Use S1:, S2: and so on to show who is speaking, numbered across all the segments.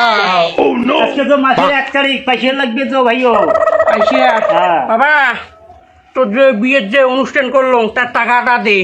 S1: আজকে তো মাসের এক তারিখ পয়সা লাগবে তো ভাইও।
S2: আইসে
S1: হ্যাঁ।
S2: বাবা তোর যে বিয়ের যে অনুষ্ঠান করলাম তার টাকাটা দে।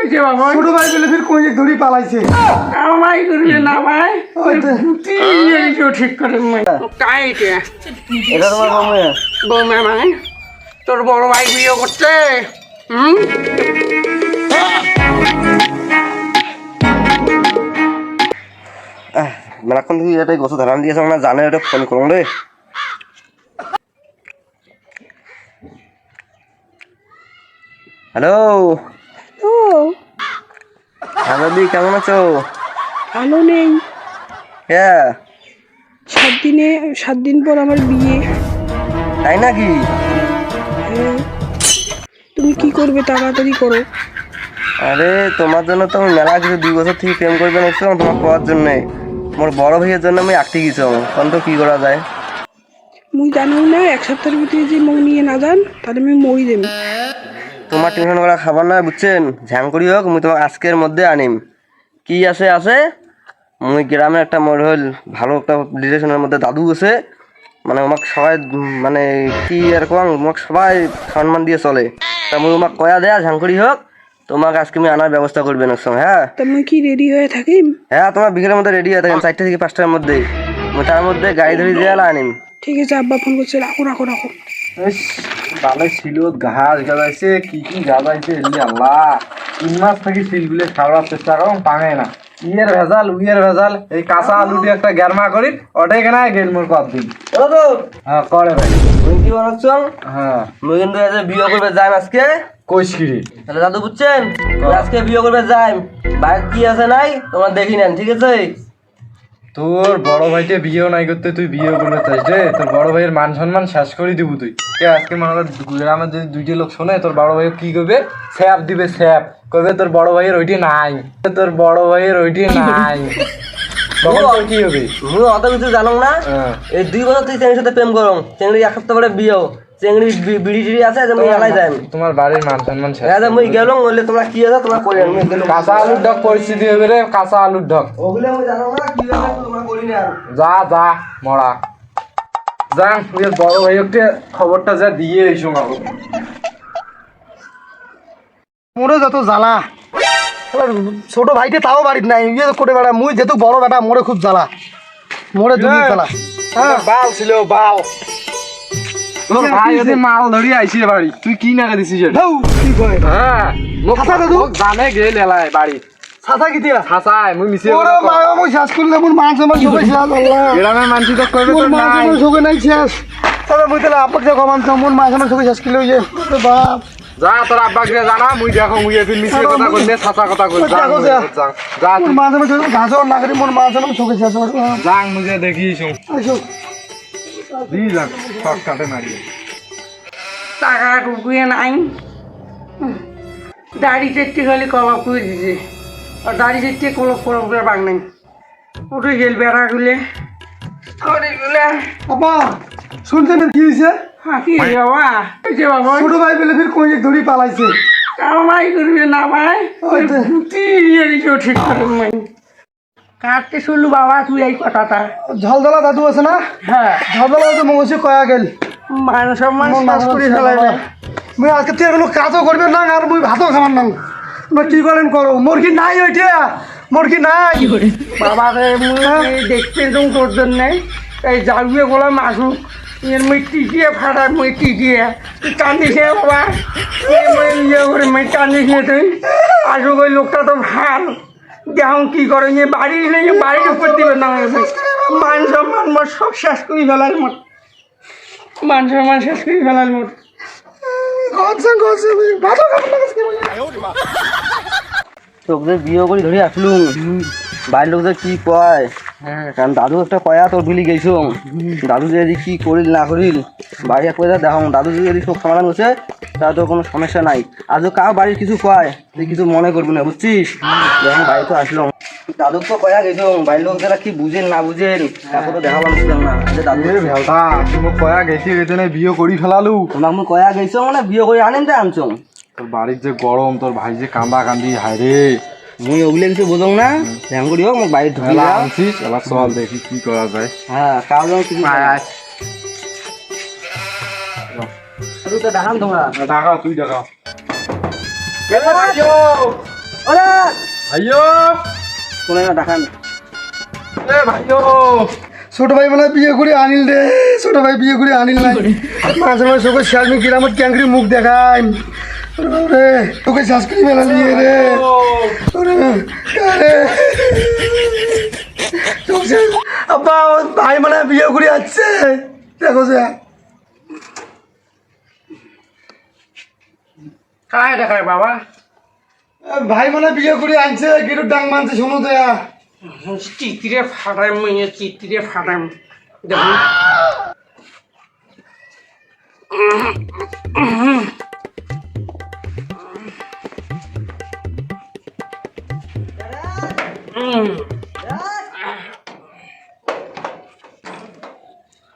S2: এই যে
S3: ছোট ভাই বলে ফির কোন ধরি পালাইছে?
S2: আমাই করবি না ভাই। ঠিক করে এটা?
S1: তোমার
S2: বৌমা। মানে তোর বড় ভাই বিয়ে করছে? হুম?
S4: মেলাক্ষণ থেকে এটাই গছ ধারান দিয়েছে না জানে এটা ফোন করুন রে হ্যালো কেমন আছো?
S2: ভালো নেই।
S4: হ্যাঁ
S2: সাত দিনে সাত দিন পর আমার বিয়ে।
S4: তাই নাকি?
S2: হ্যাঁ। তুমি কি করবে তাড়াতাড়ি করো।
S4: আরে তোমার জন্য তো আমি মেলা কিছু দুই বছর থেকে প্রেম করবে না তোমার পাওয়ার জন্যে। আমার বড় ভাইয়ের জন্য আমি আটকে গেছিলাম এখন তো কি করা যায়?
S2: মুই জানো না এক সপ্তাহের ভিতরে যে মৌ নিয়ে না যান তাহলে আমি মরি দেব
S4: তোমার টেনশন করা খাবার না বুঝছেন? ঝ্যাং করি হোক মুই তোমাকে আজকের মধ্যে আনিম। কি আছে আছে মুই গ্রামে একটা মোর হল ভালো একটা রিলেশনের মধ্যে দাদু আছে। মানে আমাকে সবাই মানে কি আর কম আমাকে সবাই সম্মান দিয়ে চলে। তা মুই আমাকে কয়া দেয়া ঝ্যাং করি হোক। তোমাকে আজকে আমি আনার ব্যবস্থা করবে এক সময় হ্যাঁ?
S2: তা মুই কি রেডি হয়ে থাকি?
S4: হ্যাঁ তোমার বিকেলের মধ্যে রেডি হয়ে থাকেন চারটে থেকে পাঁচটার মধ্যে। তার মধ্যে গাড়ি ধরে দিয়ে আনিম
S2: ঠিক আছে আব্বা ফোন করছে রাখো রাখো রাখো।
S3: ভালো ছিল ঘাস গাদাইছে কি কি গাদাইছে আল্লাহ। তিন মাস থেকে খাওয়ার চেষ্টা করো পাঙে না। ইয়ের ভেজাল উইয়ের ভেজাল এই কাঁচা আলু দিয়ে একটা গ্যারমা করি ওটাই কেনা গেল মোর কত দিন। হ্যাঁ করে ভাই।
S4: কি বানাচ্ছ
S3: হ্যাঁ।
S4: মুই কিন্তু বিয়ে করবে যাই আজকে।
S3: কইস কিরি
S4: তাহলে দাদু বুঝছেন? আজকে বিয়ে করবে যাই বাইক কি আছে নাই? তোমরা দেখি নেন ঠিক আছে?
S3: তোর বড় ভাইকে বিয়েও নাই করতে তুই বিয়ে করতে চাইছ রে। তোর বড় ভাইয়ের মান সম্মান শেষ করে দিব তুই। কে আজকে মনে গ্রামের যদি দুইটি লোক শোনে তোর বড় ভাই কি করবে? স্যাপ দিবে স্যাপ। কবে তোর বড় ভাইয়ের ওইটি নাই। তোর বড় ভাইয়ের ওইটি নাই। তখন তোর কি হবে?
S4: মুই অত কিছু জানো না?
S3: হ্যাঁ।
S4: এই দুই বছর তুই চেংড়ির সাথে প্রেম করো চেংড়ি এক সপ্তাহ পরে বিয়েও। চেংড়ি বিড়ি টিড়ি আছে যে মুই এলাই যাই
S3: তোমার বাড়ির মান সম্মান শেষ
S4: হ্যাঁ মুই তোমরা কি আছে তোমরা করে আমি
S3: কাঁচা আলুর ঢক পরিস্থিতি হবে রে কাঁচা আলুর ঢক।
S4: ওগুলো আমি জানো না কি আছে তোমরা করি না
S3: যা যা মরা। যান তুই বড় ভাইকে খবরটা যা দিয়ে এসো
S5: মোরে যত জ্বালা। ছোট ভাইতে তাও বাড়িত নাই। ইয়ে করে বেড়া মুই যেহেতু বড় বেটা মোরে খুব জ্বালা। মোরে তুমি জ্বালা। হ্যাঁ।
S3: বাল ছিল বাল। তোর ভাই ওদের মাল ধরি আইছে বাড়ি তুই কি নাকা দিছিস হ্যাঁ? জানে বাড়ি।
S5: ছাতা
S3: হাসাই মুই মিছে
S5: ওরে মায়া মই শেষ করলে মোর মান সম্মান সবাই শেষ আল্লাহ।
S3: গ্রামের মানসি তো করবে তো নাই।
S5: তবে মুই তাহলে আপাক যা কমান মোর মান সম্মান সবাই শেষ করলে ইয়ে ওরে বাপ।
S3: যা তোর আব্বাকে জানা মুই দেখো মুই এদিন মিছে কথা কইলে কথা কই যা
S5: যা।
S3: যা যা
S5: মোর মান সম্মান সবাই ঘাসর না করে মোর মান সম্মান সবাই শেষ
S3: যা দেখি শুন। দি যাক শর্ট কাটে মারি
S2: টাকা টুকুয়ে নাই। দাড়ি চেট্টি খালি কলপ করে দিছে। আর দাড়ি চেট্টি কলপ করে বাগ নাই। উঠে গেল বেড়া গুলে করে গুলে
S5: বাবা শুনছেন কি হয়েছে
S2: হ্যাঁ কি বাবা?
S5: ছোট ভাই বলে ফির কোন ধরি পালাইছে?
S2: কামাই করবে না ভাই?
S5: তো।
S2: ঠিক করে মাই কাটতে শুনলু বাবা তুই এই কথাটা?
S5: ঝলঝলা দাদু আছে না?
S2: হ্যাঁ।
S5: ঝলঝলা দাদু মগসে কয়া গেল।
S2: মান সম্মান শেষ করে ফেলাইবে।
S5: মুই আজকে তুই এগুলো কাজও করবে না আর মুই ভাতও খাবার না। কি করেন করো? মোর কি নাই ওইটা। মোর কি নাই
S2: বাবাকে মুই দেখতে তো তোর জন্য এই জাগুয়ে গোলা মাসু এর মই টিকিয়ে ফাটা মই টিকিয়ে তুই কান্দিস বাবা। ইয়ে করে মই কান্দিস তুই। আসুক ওই লোকটা তো ভালো। দেখুন কি করে ইয়ে বাড়ি নেই বাড়ির উপর দিবে না। মান সম্মান মোর সব শেষ করে ফেলার মোট মান সম্মান শেষ করে ফেলার মোট
S5: গছে গছে ভাতও খাবার না আজকে মুই।
S4: তোকে বিয়ে করে ধরে আসলুম বাড়ির লোক যে কি কয়? কারণ দাদু একটা কয়া তোর ভুলি গেছো। দাদু যদি কি করিল না করিল বাড়ি এক পয়সা দেখো দাদু যদি সব সমাধান করছে তাহলে তোর কোনো সমস্যা নাই। আজও কাউ বাড়ির কিছু কয় তুই কিছু মনে করবি না বুঝছিস? যখন বাড়ি তো আসলাম দাদু তো কয়া গেছো বাড়ির লোক যারা কি বুঝেন না বুঝেন? তারপর তো দেখা পাচ্ছিলাম না। যে দাদু
S3: ভেলতা তুই মোক কয়া গেছি এখানে বিয়ে করি ফেলালু।
S4: তোমাক কয়া গেছো মানে বিয়ে করে আনেন তো আনছো?
S3: তোর বাড়ির যে গরম তোর ভাই যে কান্দা কান্দি হায় রে।
S4: মুই ওগুলো কিছু বোঝং না? ধ্যান করি হোক মোক বাড়ি ঢুকি
S3: আনছিস এলা চল দেখি কি করা যায়।
S4: হ্যাঁ কাজ কিছু শুধু তো দেখান তোমরা।
S3: টাকা তুই টাকা
S4: ওরে!
S3: ভাইও।
S4: কোনে না দেখান
S3: এ ভাইও।
S5: ছোট ভাই মানে বিয়ে করে আনিল রে। ছোট ভাই বিয়ে করে আনিল নাই। মাঝে মাঝে গ্রামের ক্যাঙ্করি মুখ বাবা রে তোকে শ্বাস করে মেলা নিয়ে রে। ওরে আব্বা ভাই মানে বিয়ে করে আসছে। দেখো যে
S2: কায় দেখায় বাবা?
S5: ভাই মানে বিয়ে করে আনছে গেরুর ডাং মানছে শোনো দেয়া
S2: চিত্রে ফাটাই মেয়ে চিত্রে ফাটাই দেখুন।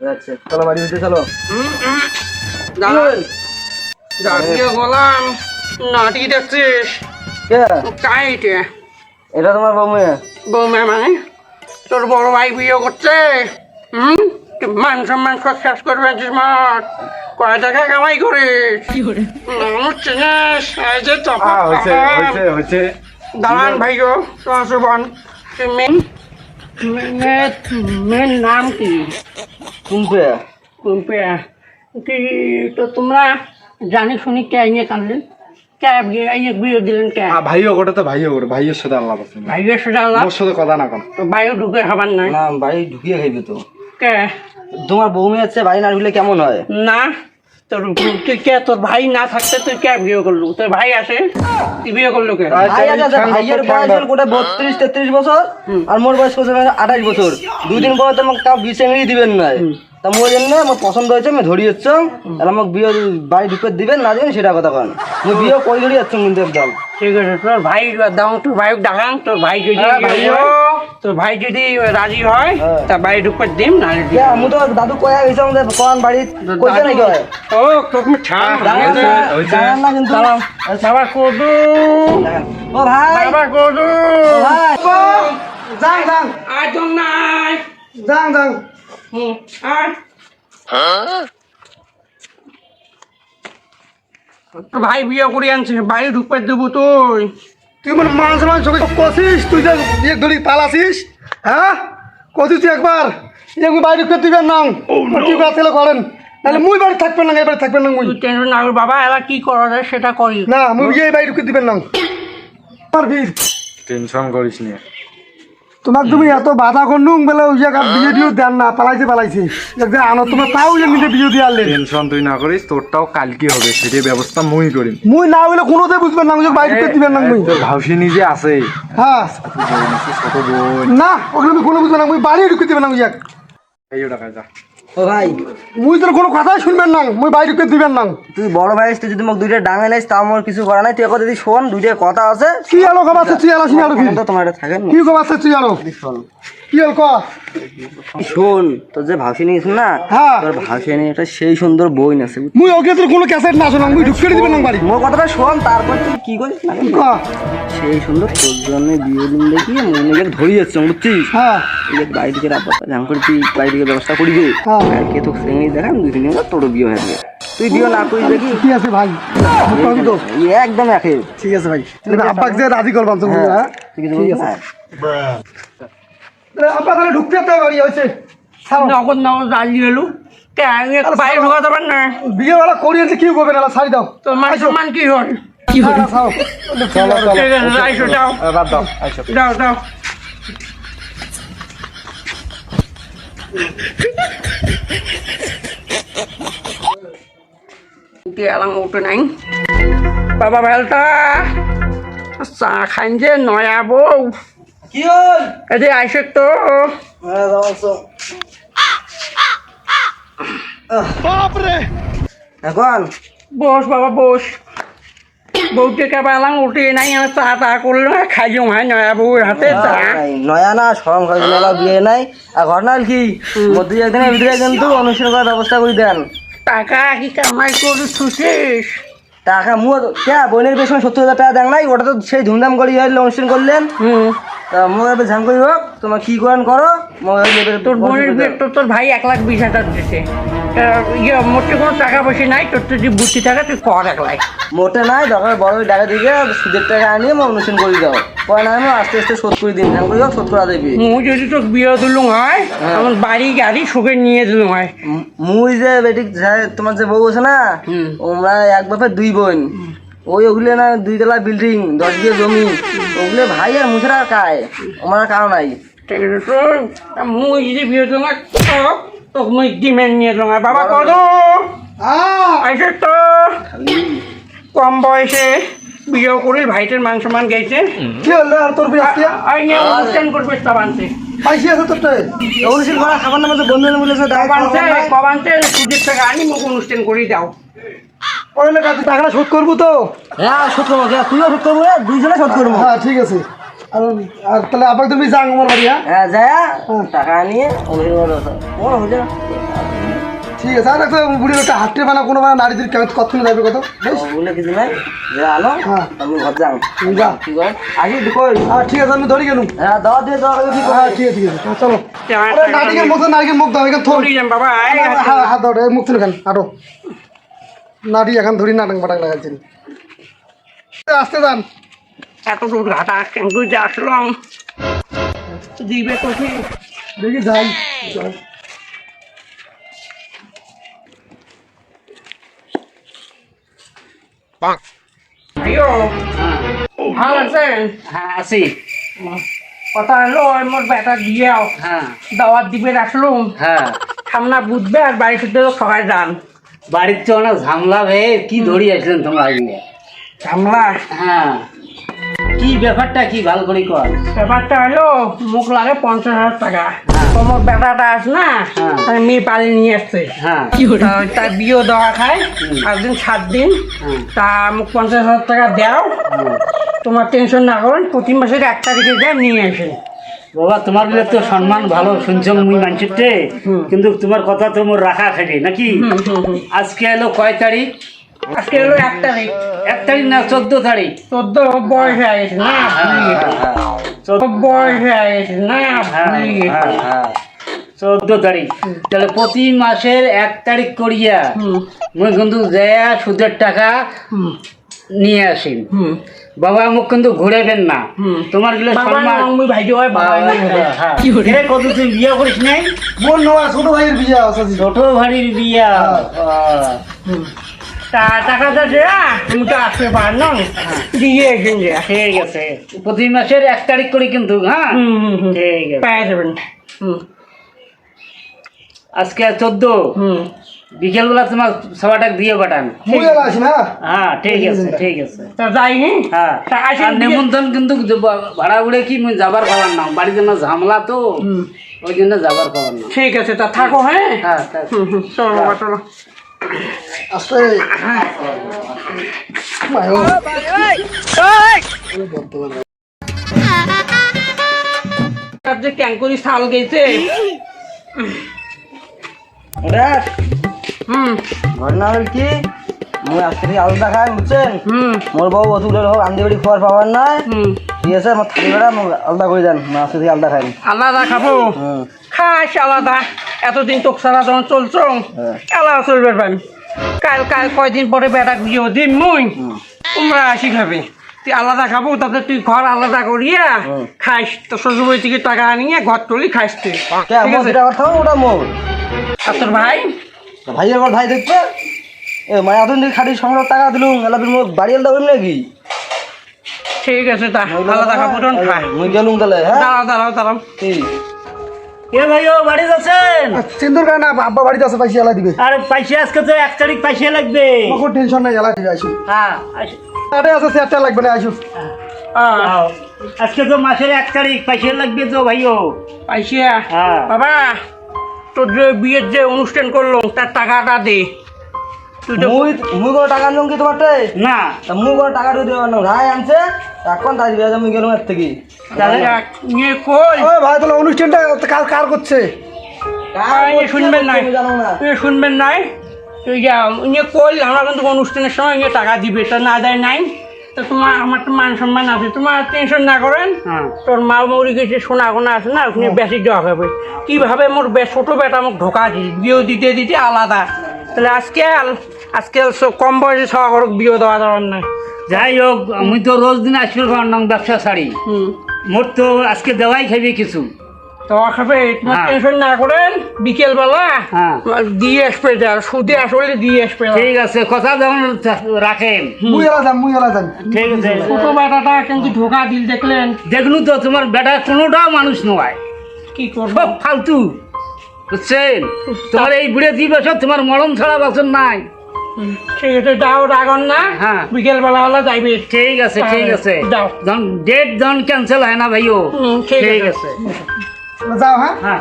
S4: আচ্ছা চলো বাড়ি হইতে চলো।
S2: দাঁড়িয়ে নাটি দেখছিস?
S4: কে?
S2: এটা
S4: এটা তোমার বউ মেয়ে
S2: মানে? তোর বড় ভাই বিয়ে করছে। হুম? মান সম্মান সব শেষ করবে মাঠ কয় টাকা কামাই করে? মানুষ চিনিস? এই যে চপা
S3: হয়েছে হয়েছে হয়েছে।
S2: দাঁড়ান ভাই গো তোমার সুবন মেন? মেন নাম কি?
S4: শুনবে
S2: কুম্পিয়া। কি তো তোমরা জানি শুনি কে আইনে কানলেন দিলেন
S3: ভাইও করে তো ভাইও করে ভাইয়ের সাথে আল্লাহ আছে।
S2: ভাইয়ের সাথে আল্লাহ
S3: মোর সাথে কথা না কোন।
S2: তো বাইরে ঢুকে নাই।
S4: না বাড়ি ঢুকিয়ে খাইবে তো।
S2: কে?
S4: তোমার বউ মেয়ে হচ্ছে বাড়ি না কেমন হয়?
S2: না তোর তুই কে? তোর ভাই না থাকতে তুই কে বিয়ে করলু? তোর ভাই আসে? তুই বিয়ে করলু কে?
S4: আছে, ভাইয়ের বয়স হল গোটা বত্রিশ তেত্রিশ বছর আর মোর বয়স কত আঠাশ বছর। দুদিন পরে তো আমাকে তাও বিষ এমনি দিবেন না। তা মোর জন্য আমার পছন্দ হয়েছে আমি ধরি যাচ্ছ আর আমাকে বিয়ে বাড়ি ঢুকে দিবেন না দিবেন সেটা কথা কন। আমি বিয়ে করে ধরি যাচ্ছ কিন্তু একদম।
S2: ঠিক আছে তোর ভাই দাও তোর ভাই ডাকান তোর ভাই যদি তোর ভাই যদি রাজি হয় তা বাড়ি ঢুকে দিম না
S4: আমি তো দাদু কয়া গেছি আমাদের কোন বাড়ি। কইতে নাই কয়
S2: ও তোকে ছাড়।
S4: না, কিন্তু
S2: বাবা কদু।
S4: ও ভাই।
S2: বাবা কদু।
S4: ভাই।
S5: যাং যাং
S2: আয় তো নাই।
S5: যাং যাং
S2: হুম ভাই বিয়ে করে আনছে বাড়ি ঢুকতে দেবো তুই
S5: তুই মানে মান সম্মান চোখে কষিস তুই যে এক ধরি পালাসিস হ্যাঁ? কষিস তুই একবার? এক বাইরে করে দিবেন না। তুই কাজ ছেলে করেন? তাহলে মুই বাড়ি থাকবেন না এবারে থাকবেন না মুই।
S2: টেনশন না বাবা এবার কি করা যায় সেটা করি
S5: না মুই এই বাইরে করে দিবেন না। আমার বীর
S3: টেনশন করিস নি।
S5: তোমাক তুমি এত বাধা করলুম বলে ওই জায়গা বিয়ে দিও দেন না পালাইছে পালাইছে। একদম আনো তোমার তাও যে নিজে বিয়ে দিয়ে আনলে
S3: টেনশন তুই না করিস তোরটাও কালকে হবে সেটার ব্যবস্থা মুই করি
S5: মুই না হইলে কোনোতে বুঝবেন না মুই বাইরে দিবেন না মুই।
S3: ভাবসি নিজে আছে।
S5: হ্যাঁ।
S3: ছোট বোন
S5: না ওগুলো কোনো বুঝবেন না মুই বাড়ি ঢুকে দিবেন না ওই জায়গা
S3: এই টাকা যা।
S4: ও ভাই।
S5: মুই তোর কোনো কথাই শুনবেন না মুই বাইরে ঢুকে দিবেন না।
S4: তুই বড় ভাই তুই যদি মোক দুইটা ডাঙে নাইস তা আমার কিছু করা নাই। তুই একবার যদি শোন দুইটা কথা আছে।
S5: কি আলো আছে তুই আলো শুনি আলো
S4: তোমার থাকেন।
S5: কি আছে তুই আলো?
S4: শোন।
S5: কি হল ক?
S4: শোন তোর যে না
S5: হ্যাঁ।
S4: তোর নিয়ে সেই সুন্দর বই আছে
S5: মুই ওকে তোর কোনো ক্যাসেট না শোনাম মুই ঢুকে দিবেন বাড়ি
S4: মোর কথাটা শোন তারপর তুই কি করিস না
S5: ক?
S4: সেই সুন্দর তোর জন্য বিয়ে দিন দেখি মনে ধরি যাচ্ছে বুঝছিস?
S5: হ্যাঁ।
S4: এই বাড়ি থেকে রাব্বা জাম করে তুই বাড়ি থেকে ব্যবস্থা করি দে
S5: হ্যাঁ।
S4: কালকে দেখান দুই দিনের মধ্যে তোর বিয়ে হয়ে যাবে। তুই বিয়ে না করিস দেখি।
S5: আছে ভাই?
S4: একদম একে।
S5: ঠিক আছে ভাই। আব্বাকে রাজি করবাম হ্যাঁ?
S4: তুই না?
S5: তাহলে ঢুকতে তো বাড়ি হয়েছে।
S2: নগদ নগদ রাজি এলু। কে বাইরে ঢোকাতে পার না।
S5: বিয়ে বেলা করিয়ে কি করবেন এলা ছাড়ি দাও।
S2: তোর মান সম্মান কি
S5: না, ছাড়ো।
S3: চলো চলো।
S2: আইসো যাও।
S3: বাদ দাও আইসো।
S2: যাও যাও। গেলাম উঠে নাই। বাবা বেলটা। চা খাইন যে নয়া বউ।
S4: কি হল?
S2: এদি আইসে তো।
S4: হ্যাঁ, এখন?
S2: বস বাবা বস। বউকে কেবালাম উঠে নাই আমার চা তা করল খাইও হয় নয়া বউর হাতে চা।
S4: নাই, নয়া না সরম খাই মেলা বিয়ে নাই। আর ঘটনা কি? মধ্যে একদিনের ভিতরে কিন্তু অনুষ্ঠান করার ব্যবস্থা করে দেন।
S2: টাকা কি কামাই করে
S4: টাকা মু কে? বোনের পেছনে সত্তর হাজার টাকা দেন নাই ওটা তো সেই ধুমধাম করি অনুষ্ঠান করলেন।
S2: হুম।
S4: ঝাম করি তোমার কি করেন করো
S2: তোর বোনের বিয়ে তো তোর ভাই এক লাখ বিশ হাজার দিছে। তা ইয়ে মোটে কোনো টাকা পয়সা নাই তোর তো বুদ্ধি থাকে তুই কর এক লাখ।
S4: মোটে নাই দরকার বড় টাকা দিকে সুদের টাকা আনিয়ে মু অনুষ্ঠান করে দাও। পরে না আমি আস্তে আস্তে শোধ করে দিন ঝাম করি হোক শোধ করা দেবি
S2: মু যদি তোর বিয়ে দিলুম হয় আমার বাড়ি গাড়ি সুখে নিয়ে দিলুম হয়।
S4: মুই যে বেটি তোমার যে বউ আছে না। ওমরা এক বাপের দুই বোন। ওই ওগুলো না দুই তলা বিল্ডিং দশ বিঘে জমি। ওগুলো ভাই আর মুছের আর কায় আমার কারও নাই।
S2: মুই যদি বিয়ে মুই নিয়ে দিলুম বাবা আইসে তো। কম বয়সে বিয়ে করে ভাইটের মান সম্মান গেছে
S5: কি হলো? আর তোর বিয়ে আজকে?
S2: আর। নিয়ে অনুষ্ঠান করবে সব আনছে।
S5: পাইছি আছে তোর
S4: অনুষ্ঠান করা খাবার নামে বন্ধু বলেছে
S2: সুদের টাকা আনি মুখ অনুষ্ঠান করে দাও।
S5: পড়লে টাকাটা শোধ করব তো।
S4: হ্যাঁ শোধ করব তুইও শোধ করব রে, দুইজনে শোধ করব।
S5: হ্যাঁ ঠিক আছে। আর আর তাহলে আবার তুমি যাং আমার বাড়ি হ্যাঁ?
S4: হ্যাঁ যা টাকা নিয়ে দাও। বলো।
S5: ঠিক আছে আর একটা বুড়ির একটা হাঁটতে বানা কোনো বানা নারীদের কতক্ষণ যাবে কত? বেশ?
S4: ওগুলো কিছু নাই। যে আলো
S5: হ্যাঁ।
S4: আমি ঘর যাও
S5: যা।
S4: ঠিক আছে আসি কই।
S5: হ্যাঁ ঠিক আছে আমি ধরি গেলুম।
S4: হ্যাঁ দাওয়া দিয়ে দাওয়া কি
S5: হ্যাঁ ঠিক আছে ঠিক আছে। চলো। মুখ দাও, নারিকেল মুখ দাও এখানে থোড়
S2: বাবা
S5: হ্যাঁ হাত দাও মুখ তুলে খান আরও নারী এখন ধরি নাটক বাটাক লাগাচ্ছেন। আসতে যান।
S2: এত দূর ঘাটা যে আসলাম। দিবে তোকে
S5: দেখি যাই। যাই।
S2: আইও। ভালো আছেন
S1: হ্যাঁ আছি।
S2: কথা হলো ওই মোর বেটা দিয়েও
S1: হ্যাঁ।
S2: দাওয়াত দিবে রাখলুম।
S1: হ্যাঁ।
S2: সামনা বুঝবে আর বাড়ি শুদ্ধ সবাই যান।
S1: তো অনেক ঝামলা কি ধরি আসলেন তোমরা আজকে
S2: সামলা
S1: হ্যাঁ। কি ব্যাপারটা কি ভালো করে কর?
S2: ব্যাপারটা হলো মুখ লাগে পঞ্চাশ হাজার টাকা। তোমার বেটাটা আস না
S1: হ্যাঁ।
S2: তার মেয়ে পালি নিয়ে আসছে
S1: হ্যাঁ।
S2: তার বিয়ে দেওয়া খায় একদিন সাত দিন। তা মুখ পঞ্চাশ হাজার টাকা দাও। তোমার টেনশন না করেন প্রতি মাসের এক তারিখে যা নিয়ে আসেন
S1: বাবা তোমার বলে তো সম্মান ভালো শুনছ মুই মানছিতে
S2: হুম।
S1: কিন্তু তোমার কথা তো মোর রাখা নাকি। আজকে এলো কয় তারিখ?
S2: আজকে হলো এক তারিখ।
S1: এক তারিখ না চোদ্দ তারিখ?
S2: চোদ্দ বয়স হয়ে গেছে না
S1: চোদ্দ
S2: বয়স হয়ে গেছে না
S1: হ্যাঁ,
S2: ভুলে গেছি।
S1: হ্যাঁ, হ্যাঁ। চোদ্দ তারিখ। তাহলে প্রতি মাসের এক তারিখ করিয়া মুই কিন্তু দেয়া সুদের টাকা নিয়ে আসিন
S2: হুম,
S1: বাবা মুখ কিন্তু ঘুরেবেন না।
S2: তোমারগুলো হয় হয়।
S1: হ্যাঁ। কত তুই বিয়ে করিস নাই?
S5: বোন নয় ছোট ভাইয়ের বিয়ে আছে।
S1: ছোট ভারীর বিয়া? আহ,
S2: হুম। তা টাকাটা দেয়া তুমি তো আসতে পার না। দিয়ে
S1: ঠিক আছে। প্রতি মাসের এক তারিখ করে কিন্তু হ্যাঁ? ঠিক আছে।
S2: পেয়ে যাবেন।
S1: আজকে চোদ্দ।
S2: হুম।
S1: বিকেলবেলা তোমার সবাটাক দিয়ে পাঠান হ্যাঁ ঠিক আছে ঠিক আছে।
S2: যাই
S1: হ্যাঁ? নেমন্তন্ন কিন্তু ভাড়া উড়ে কি মুই যাবার খাবার না। বাড়িতে না ঝামলা তো ওই জন্য যাবার খাবার না।
S2: ঠিক আছে তা থাকো হ্যাঁ?
S1: হ্যাঁ
S2: চলো
S5: আসতে
S2: তার যে ট্যাঙ্করি শাল গেছে।
S4: ওরা।
S2: হুম।
S4: ঘটনা হল কি? মুই আজকে আলাদা খাই বুঝছেন?
S2: হুম।
S4: মোর বউ অতুলের হোক আন্দি বাড়ি খাওয়ার পাবার নাই।
S2: হুম।
S4: ঠিক আছে আমার থাকি বেড়া আলাদা করে দেন। আজকে থেকে আলাদা খাই
S2: আলাদা খাব? খাস আলাদা। এতদিন তোক সারা যখন চলছো?
S4: হ্যাঁ।
S2: আলাদা চলবে পারি কাল কাল কয়দিন পরে বেটা বিয়ে দিন মুই? তোমরা আসি খাবে। তুই আলাদা খাব তাতে তুই ঘর আলাদা করিয়া খাইস তো শ্বশুরবাড়ি থেকে টাকা আনিয়ে ঘর তুলি খাইস তুই। ঠিক আছে?
S4: ওটা মোর।
S2: আর তোর ভাই?
S4: ভাইয়ের ঘর ভাই দেখবে এ মানে এতদিন থেকে খাটি সংগ্রহ টাকা দিলুম এলা মোর বাড়ি আলাদা করবি নাকি?
S2: ঠিক আছে তা আলাদা খাব তখন খাই
S4: মুই গেলুম তাহলে হ্যাঁ?
S2: দাঁড়াও দাঁড়াও দাঁড়াও।
S4: ঠিক
S1: এ ভাই ও বাড়ি যাচ্ছেন?
S5: সিন্দুর কারণে আব্বা বাড়িতে আছে পাইছি এলা দিবে।
S1: আরে পয়সা আজকে তো এক তারিখ পয়সা লাগবে।
S5: কোনো টেনশন নাই এলা দিবে আসু
S1: হ্যাঁ আস-
S5: আরে আছে সেটা লাগবে না
S1: আও। আজকে তো মাসের এক তারিখ পয়সা লাগবে তো ভাইও।
S2: পাইছিয়া
S1: হ্যাঁ।
S2: বাবা তোর যে বিয়ের যে অনুষ্ঠান করল তার টাকাটা দে। তুই তো
S4: মুই মুই কোনো টাকা নিলাম কি তোমার?
S1: না।
S4: তা মুই কোনো টাকা দিয়ে দেবো না। ভাই আনছে এখন তাই মুই গেলুম এর থেকে।
S1: তাহলে
S2: নিয়ে কই?
S5: ওই ভাই তাহলে অনুষ্ঠানটা কার কার করছে?
S2: শুনবেন নাই? শুনবেন নাই? ইয়ে কইল আমরা কিন্তু অনুষ্ঠানের সময় ইয়ে টাকা দিবে তা না দেয় নাই? তো তোমার আমার তো মান সম্মান আছে। তোমার টেনশন না করেন।
S1: হ্যাঁ।
S2: তোর মা মরি গেছে সোনা গোনা আছে না ওখানে বেশি দেওয়া হবে। কীভাবে মোর ছোট বেটা মোক ঢোকা দিস বিয়ে দিতে দিতে আলাদা। তাহলে আজকে আজকে কম বয়সে সব করে বিয়ে দেওয়া দেওয়ার নাই।
S1: যাই হোক আমি তো রোজ দিন আসবে ব্যবসা ছাড়ি। মোর তো আজকে দেওয়াই খাবি কিছু।
S2: তো
S1: হ্যাঁ।
S2: টেনশন না করেন বিকেলবেলা
S1: হ্যাঁ।
S2: দিয়ে আসবে যা সুদে আসলে দিয়ে আসবে।
S1: ঠিক আছে কথা রাখেন।
S5: মুই এলা যাম মুই এলা যাম।
S1: ঠিক আছে।
S2: ছোট বেটাটা কিন্তু ঢোকা দিল দেখলেন?
S1: দেখলু তো তোমার বেটা কোনোটাও মানুষ নয়।
S2: কি করব?
S1: ফালতু বুঝছেন? তোমার এই বুড়ে দুই বছর তোমার মরণ ছাড়া বছর নাই।
S2: ঠিক আছে যাও রাগন না।
S1: হ্যাঁ।
S2: বিকেলবেলা হলে যাইবে।
S1: ঠিক আছে ঠিক আছে।
S2: যাও।
S1: ডেট জন ক্যান্সেল হয় না ভাইও। ঠিক
S2: আছে।
S1: আছে।
S5: যাও হ্যাঁ
S1: হ্যাঁ